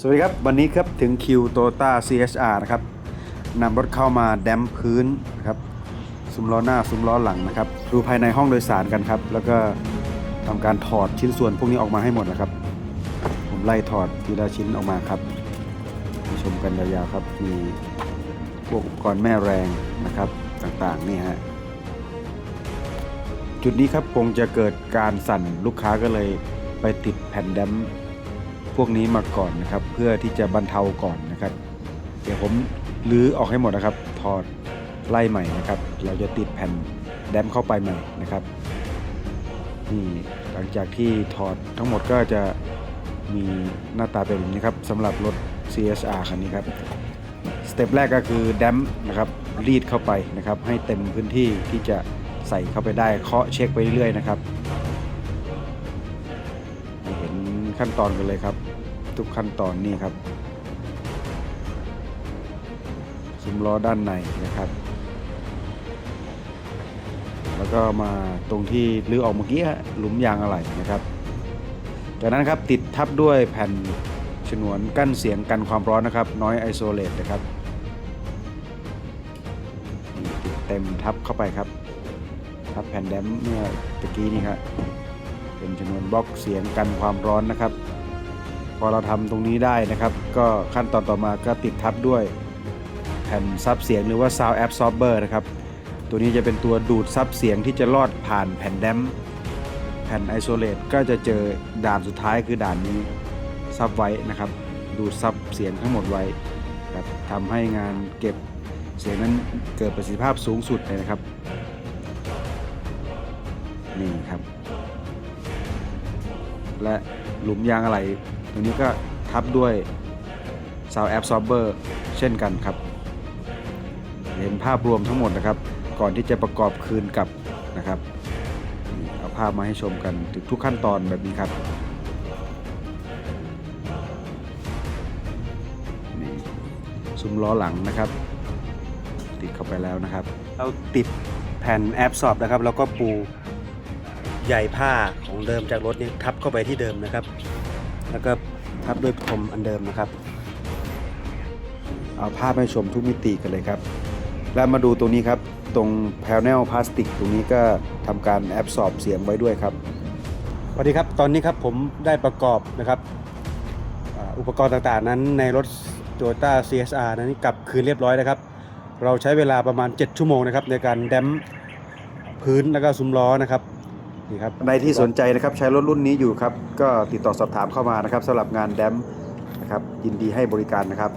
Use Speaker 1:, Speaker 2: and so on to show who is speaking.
Speaker 1: สวัสดีครับ วันนี้ครับถึงคิวโตต้า CHR นะครับนำรถเข้ามาแดมพื้นนะครับซุ้มล้อหน้าซุ้มล้อหลังนะครับ ดูภายในห้องโดยสารกันครับ แล้วก็ทำการถอดชิ้นส่วนพวกนี้ออกมาให้หมดนะครับ ผมไล่ถอดทีละชิ้นออกมาครับมาชมกันยาวๆครับ มีพวกอุปกรณ์แม่แรงนะครับต่างๆนี่ฮะจุดนี้ครับคงจะเกิดการสั่นลูกค้าก็เลยไปติดแผ่นแดม พวกนี้มาก่อนนะครับ เพื่อที่จะบรรเทาก่อนนะครับ เดี๋ยวผมลื้อออกให้หมดนะครับ ถอดไล่ใหม่นะครับ เราจะติดแผ่นแดมป์เข้าไปใหม่นะครับนี่หลังจากที่ถอดทั้งหมดก็จะมีหน้าตาเป็นแบบนี้ครับสำหรับรถ CSR คันนี้ครับสเต็ปแรกก็คือแดมป์นะครับรีดเข้าไปนะครับ ให้เต็มพื้นที่ที่จะใส่เข้าไปได้เคาะเช็คไปเรื่อยๆนะครับ ขั้นตอนกันเลยครับ ทุกขั้นตอนนี่ครับซุ้มล้อด้านในนะครับ แล้วก็มาตรงที่ลื้อออกเมื่อกี้หลุมยางอะไหล่นะครับ จากนั้นครับติดทับด้วยแผ่นฉนวนกั้นเสียงกันความร้อนนะครับน้อยไอโซเลตนะครับเต็มทับเข้าไปครับ ทับแผ่นแดมเมื่อตะกี้นี่ครับ เป็นจำนวนบล็อกเสียงกันความร้อนนะครับ พอเราทำตรงนี้ได้นะครับ ก็ขั้นตอนต่อมาก็ติดทับด้วย แผ่นซับเสียงหรือว่า sound absorber นะครับ ตัวนี้จะเป็นตัวดูดซับเสียงที่จะลอดผ่านแผ่นแดมแผ่นไอโซเลตก็จะเจอด่านสุดท้ายคือด่านนี้ซับไว้นะครับ ดูดซับเสียงทั้งหมดไว้ครับทำให้งานเก็บเสียงนั้นเกิดประสิทธิภาพสูงสุดเลยนะครับนี่ครับ และหลุมยางอะไหล่ตรงนี้ก็ทับด้วย Sound Absorber เช่นกันครับ เห็นภาพรวมทั้งหมดนะครับ ก่อนที่จะประกอบคืนกับนะครับเอาภาพมาให้ชมกันถึงทุกขั้นตอนแบบนี้ครับนี่ซุ้มล้อหลังนะครับ ติดเข้าไปแล้วนะครับ เราติดแผ่นแอบสอบนะครับ แล้วก็ปู ใหญ่ผ้าของเดิมจากรถนี่ทับเข้าไปที่เดิมนะครับ แล้วก็ทับด้วยพรมอันเดิมนะครับ เอาภาพให้ชมทุกมิติกันเลยครับ แล้วมาดูตรงนี้ครับ ตรงแพลเนลพลาสติก ตรงนี้ก็ทำการแอบสอบเสียงไว้ด้วยครับสวัสดีครับตอนนี้ครับผมได้ประกอบนะครับอุปกรณ์ต่างๆนั้นในรถ Toyota CSR นั้นกลับคืนเรียบร้อยนะครับ เราใช้เวลาประมาณ 7 ชั่วโมงนะครับในการแดมพื้นแล้วก็ซุ้มล้อนะครับ นี่ครับในที่สนใจนะครับใช้รถรุ่นนี้อยู่ครับ ก็ติดต่อสอบถามเข้ามานะครับสำหรับงานแดมนะครับยินดีให้บริการนะครับ